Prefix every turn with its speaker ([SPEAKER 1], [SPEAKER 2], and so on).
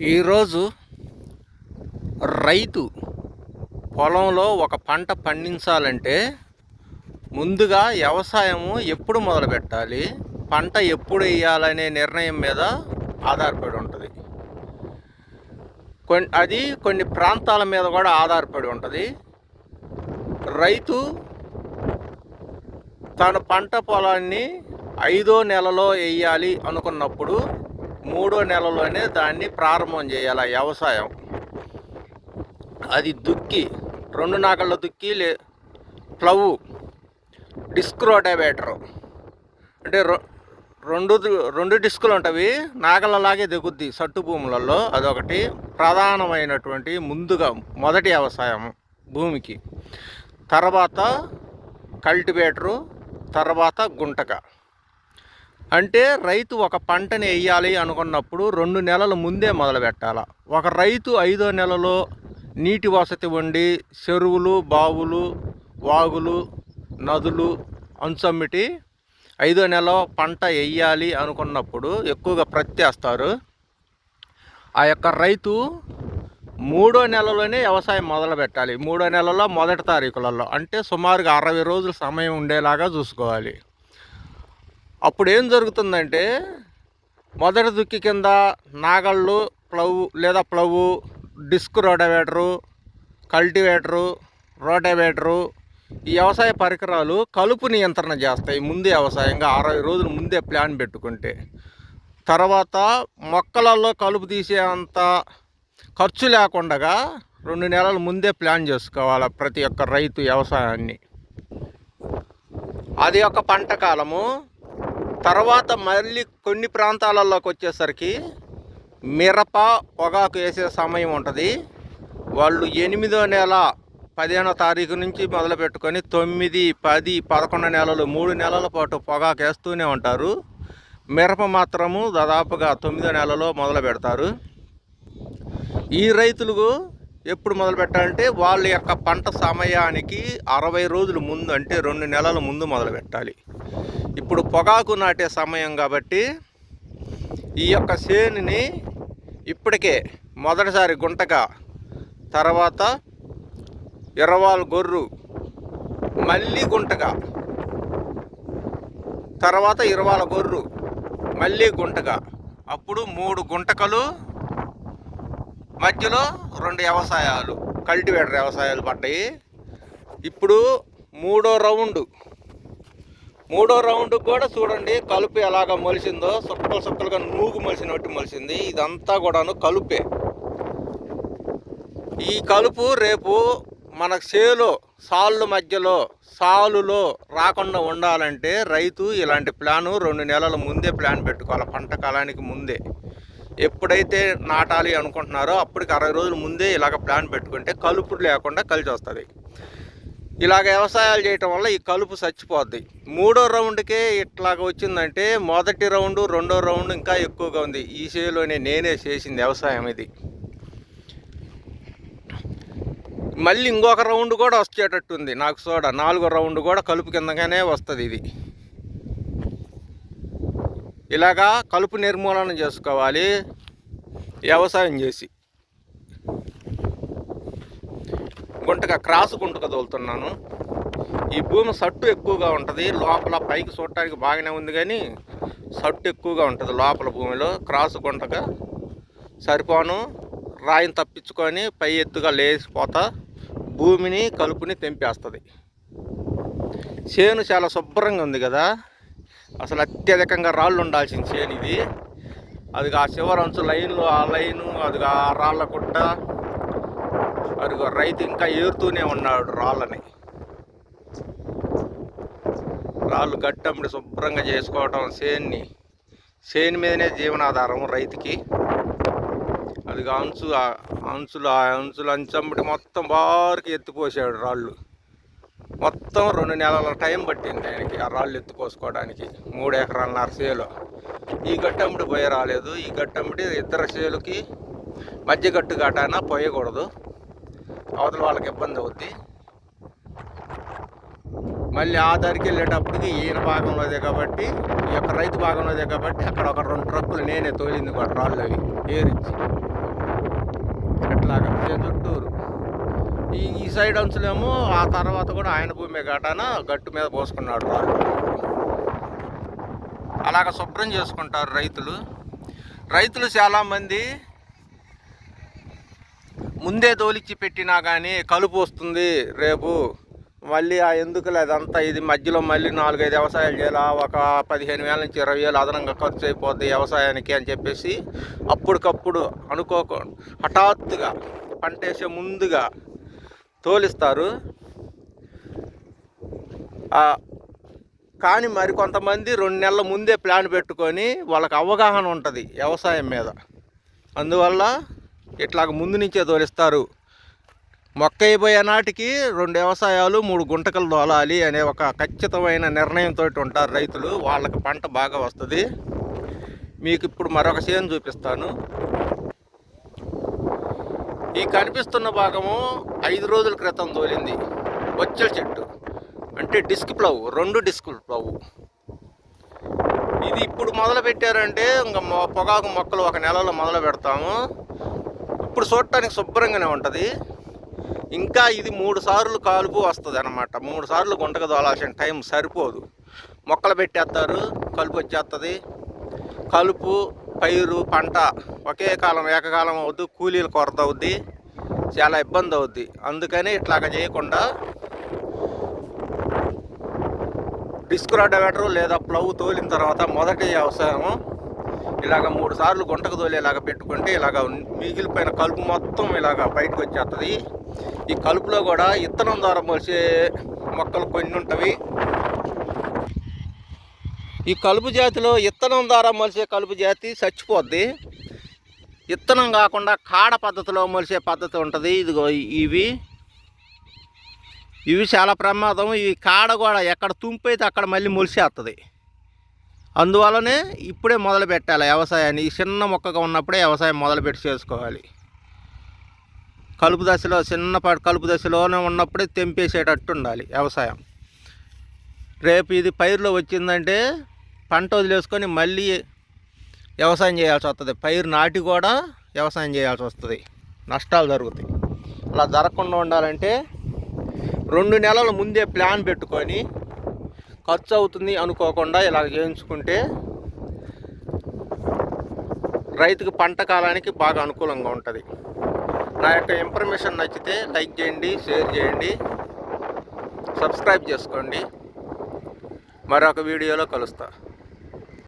[SPEAKER 1] ఈరోజు రైతు పొలంలో ఒక పంట పండించాలంటే ముందుగా వ్యవసాయము ఎప్పుడు మొదలు పెట్టాలి? పంట ఎప్పుడు వేయాలనే నిర్ణయం మీద ఆధారపడి ఉంటుంది. కొన్ని అది కొన్ని ప్రాంతాల మీద కూడా ఆధారపడి ఉంటుంది. రైతు తన పంట పొలాన్ని ఐదో నెలలో వేయాలి అనుకున్నప్పుడు మూడో నెలలోనే దాన్ని ప్రారంభం చేయాలి వ్యవసాయం. అది దుక్కి రెండు నాగళ్ళ దుక్కి లే ప్లవ్ డిస్క్ రోటావేటర్. అంటే రొ- రెండు రెండు డిస్కులు ఉంటవి నాగలలాగే దిగుద్ది సట్టు భూములలో. అదొకటి. ప్రధానమైనటువంటి ముందుగా మొదటి వ్యవసాయం భూమికి. తర్వాత కల్టివేటరు తర్వాత గుంటక. అంటే రైతు ఒక పంటని వేయాలి అనుకున్నప్పుడు రెండు నెలల ముందే మొదలు పెట్టాల. ఒక రైతు ఐదో నెలలో నీటి వసతి ఉండి చెరువులు బావులు వాగులు నదులు అంచమ్మిటి ఐదో నెల పంట వేయాలి అనుకున్నప్పుడు ఎక్కువగా ప్రత్యేస్తారు. ఆ యొక్క రైతు మూడో నెలలోనే వ్యవసాయం మొదలు పెట్టాలి. మూడో నెలలో మొదటి తారీఖులలో అంటే సుమారుగా అరవై రోజుల సమయం ఉండేలాగా చూసుకోవాలి. అప్పుడు ఏం జరుగుతుందంటే మొదటి దుక్కి కింద నాగళ్ళు ప్లవ్ లేదా plough disc rotavator cultivator rotavator ఈ వ్యవసాయ పరికరాలు కలుపు నియంత్రణ చేస్తాయి ముందే వ్యవసాయంగా అరవై రోజులు ముందే ప్లాన్ పెట్టుకుంటే. తర్వాత మొక్కలలో కలుపు తీసే అంత ఖర్చు లేకుండా రెండు నెలల ముందే ప్లాన్ చేసుకోవాలి ప్రతి ఒక్క రైతు వ్యవసాయాన్ని. అది ఒక పంట కాలము. తర్వాత మళ్ళీ కొన్ని ప్రాంతాలలోకి వచ్చేసరికి మిరప పొగాకు వేసే సమయం ఉంటుంది. వాళ్ళు ఎనిమిదో నెల పదిహేనో తారీఖు నుంచి మొదలు పెట్టుకొని తొమ్మిది పది పదకొండు నెలలు మూడు నెలల పాటు పొగాకు వేస్తూనే ఉంటారు. మిరప మాత్రము దాదాపుగా తొమ్మిదో నెలలో మొదలు పెడతారు. ఈ రైతులకు ఎప్పుడు మొదలు పెట్టాలంటే వాళ్ళ యొక్క పంట సమయానికి అరవై రోజుల ముందు అంటే రెండు నెలల ముందు మొదలు పెట్టాలి. ఇప్పుడు పొగాకు నాటే సమయం కాబట్టి ఈ యొక్క చేనుని ఇప్పటికే మొదటిసారి గుంటక తర్వాత ఇరవాల గొర్రు మళ్ళీ గుంటక తర్వాత ఇరవాల గొర్రు మళ్ళీ గుంటక. అప్పుడు మూడు గుంటకలు మధ్యలో రెండు వ్యవసాయాలు కల్టివేటర్ వ్యవసాయాలు పడ్డాయి. ఇప్పుడు మూడో రౌండ్. మూడో రౌండ్ కూడా చూడండి కలుపు ఎలాగ మొలిసిందో సుక్కలు సుక్కలుగా నూగు మొలిసినట్టు మొలిసింది. ఇదంతా కూడాను కలుపే. ఈ కలుపు రేపు మన చేలో సాళ్ళు మధ్యలో సాలులో రాకుండా ఉండాలంటే రైతు ఇలాంటి ప్లాను రెండు నెలల ముందే ప్లాన్ పెట్టుకోవాలి పంట కాలానికి ముందే. ఎప్పుడైతే నాటాలి అనుకుంటున్నారో అప్పటికి అరవై రోజుల ముందే ఇలాగ ప్లాన్ పెట్టుకుంటే కలుపు లేకుండా కలిసి వస్తుంది ఇలాగ వ్యవసాయాలు చేయటం వల్ల ఈ కలుపు చచ్చిపోద్ది. మూడో రౌండ్కే ఇట్లాగ వచ్చిందంటే మొదటి రౌండ్ రెండో రౌండ్ ఇంకా ఎక్కువగా ఉంది. ఈ చేలోనే నేనే చేసింది వ్యవసాయం ఇది. మళ్ళీ ఇంకొక రౌండ్ కూడా వచ్చేటట్టుంది. నాకు చూడ నాలుగో రౌండ్ కూడా కలుపు కిందగానే వస్తుంది ఇది. ఇలాగా కలుపు నిర్మూలన చేసుకోవాలి. వ్యవసాయం చేసి. డైరెక్ట్గా క్రాస్ గుంటక తోలుతున్నాను ఈ భూమి సట్టు ఎక్కువగా ఉంటుంది. లోపల పైకి చూడటానికి బాగానే ఉంది కానీ సట్టు ఎక్కువగా ఉంటుంది లోపల భూమిలో. క్రాస్ గుంటక సరిపోను. రాయిని తప్పించుకొని పై ఎత్తుగా లేచిపోతా భూమిని కలుపుని తెంపేస్తుంది. చేను చాలా శుభ్రంగా ఉంది కదా. అసలు అత్యధికంగా రాళ్ళు ఉండాల్సిన చేను ఇది. అది ఆ చివరి అంచు లైన్లు ఆ లైను అది ఆ రాళ్ళ గుట్ట అది రైతు ఇంకా ఏరుతూనే ఉన్నాడు రాళ్ళని. రాళ్ళు గట్టండి శుభ్రంగా చేసుకోవటం సేన్ని. చేను మీదనే జీవనాధారం రైతుకి. అది అంచు ఆ అంచులు ఆ అంచులు అంచంబడి మొత్తం బారికి ఎత్తిపోసాడు రాళ్ళు. మొత్తం రెండు నెలల టైం పట్టింది ఆయనకి ఆ రాళ్ళు ఎత్తుకోసుకోవడానికి మూడు ఎకరాలన్నర చేలు ఈ గట్టంబడి పొయ్య రాలేదు. ఈ గట్టంబడి ఇద్దరు చేలుకి మధ్య గట్టు గటాన పోయకూడదు. అవతల వాళ్ళకి ఇబ్బంది అవుద్ది. మళ్ళీ ఆ దారికి వెళ్ళేటప్పటికి ఈయన భాగంలోదే కాబట్టి ఈ యొక్క రైతు భాగంలోదే కాబట్టి అక్కడ ఒక రెండు ట్రక్కులు నేనే తోలింది కూడా రాళ్ళు అవి ఏరిచ్చి. ఇట్లాగా చుట్టూరు. ఈ ఈ సైడ్ అంచులేమో ఆ తర్వాత కూడా ఆయన భూమి గటాన గట్టు మీద పోసుకున్నాడు రాళ్ళు. అలాగ శుభ్రం చేసుకుంటారు రైతులు. రైతులు చాలామంది ముందే తోలిచ్చి పెట్టినా కానీ కలుపు వస్తుంది రేపు. మళ్ళీ ఆ ఎందుకు లేదంతా ఇది మధ్యలో మళ్ళీ నాలుగైదు వ్యవసాయాలు చేయాలి. ఒక పదిహేను వేల నుంచి ఇరవై వేలు అదనంగా ఖర్చు అయిపోద్ది వ్యవసాయానికి అని చెప్పేసి అప్పటికప్పుడు అనుకోక హఠాత్తుగా పంట వేసే ముందుగా తోలిస్తారు. కానీ మరి కొంతమంది రెండు నెలల ముందే ప్లాన్ పెట్టుకొని వాళ్ళకి అవగాహన ఉంటుంది వ్యవసాయం మీద. అందువల్ల ఇట్లాగ ముందు నుంచే తోలిస్తారు. మొక్క అయిపోయే నాటికి రెండు వ్యవసాయాలు మూడు గుంటకలు తోలాలి అనే ఒక ఖచ్చితమైన నిర్ణయంతో ఉంటారు రైతులు. వాళ్ళకి పంట బాగా వస్తుంది. మీకు ఇప్పుడు మరొక చేను చూపిస్తాను. ఈ కనిపిస్తున్న భాగము ఐదు రోజుల క్రితం తోలింది. బొచ్చల చెట్టు. అంటే డిస్క్ ప్లవ్ రెండు డిస్క్ ప్లవ్. ఇది ఇప్పుడు మొదలు పెట్టారంటే ఇంకా పొగాకు మొక్కలు ఒక నెలలో మొదలు పెడతాము. ఇప్పుడు చూడటానికి శుభ్రంగానే ఉంటుంది. ఇంకా ఇది మూడు సార్లు కాలుపు వస్తుంది అనమాట మూడు సార్లు గుంటకు తోలాల్సిన టైం సరిపోదు. మొక్కలు పెట్టేస్తారు కలుపు వచ్చేస్తుంది కలుపు పైరు పంట ఒకే కాలం ఏకకాలం అవుద్ది కూలీల కొరత అవుద్ది చాలా ఇబ్బంది అవుద్ది. అందుకని ఇట్లాగ చేయకుండా డిస్క్ రోడ్డవేటర్ లేదా ప్లవ్ తోలిన తర్వాత మొదటి వ్యవసాయం ఇలాగ మూడు సార్లు గుంటకు తోలేలాగా పెట్టుకుంటే ఇలాగ మిగిలిపోయిన కలుపు మొత్తం ఇలాగ బయటకు వచ్చేస్తుంది ఈ కలుపులో కూడా ఇత్తనం ద్వారా మొలిసే మొక్కలు కొన్ని ఉంటవి. ఈ కలుపు జాతిలో ఇత్తనం ద్వారా మొలిసే కలుపు జాతి చచ్చిపోద్ది. ఇత్తనం కాకుండా కాడ పద్ధతిలో మొలిసే పద్ధతి ఉంటుంది. ఇదిగో ఇవి. ఇవి చాలా ప్రమాదం. ఈ కాడ కూడా ఎక్కడ తుంపు అయితే అక్కడ మళ్ళీ మొలిసేస్తుంది అందువలనే ఇప్పుడే మొదలు పెట్టాలి వ్యవసాయాన్ని. ఈ చిన్న మొక్కగా ఉన్నప్పుడే వ్యవసాయం మొదలుపెట్టి చేసుకోవాలి. కలుపు దశలో చిన్న ప- కలుపు దశలోనే ఉన్నప్పుడే తెంపేసేటట్టు ఉండాలి వ్యవసాయం. రేపు ఇది పైరులో వచ్చిందంటే పంట వదిలేసుకొని మళ్ళీ వ్యవసాయం చేయాల్సి వస్తుంది పైరు నాటి కూడా వ్యవసాయం చేయాల్సి వస్తుంది నష్టాలు జరుగుతాయి. అలా జరగకుండా ఉండాలంటే రెండు నెలల ముందే ప్లాన్ పెట్టుకొని ఖర్చు అవుతుంది అనుకోకుండా ఇలా చేయించుకుంటే రైతుకు పంట కాలానికి బాగా అనుకూలంగా ఉంటుంది. నా యొక్క ఇన్ఫర్మేషన్ నచ్చితే లైక్ చేయండి షేర్ చేయండి సబ్స్క్రైబ్ చేసుకోండి. మరొక వీడియోలో కలుస్తా.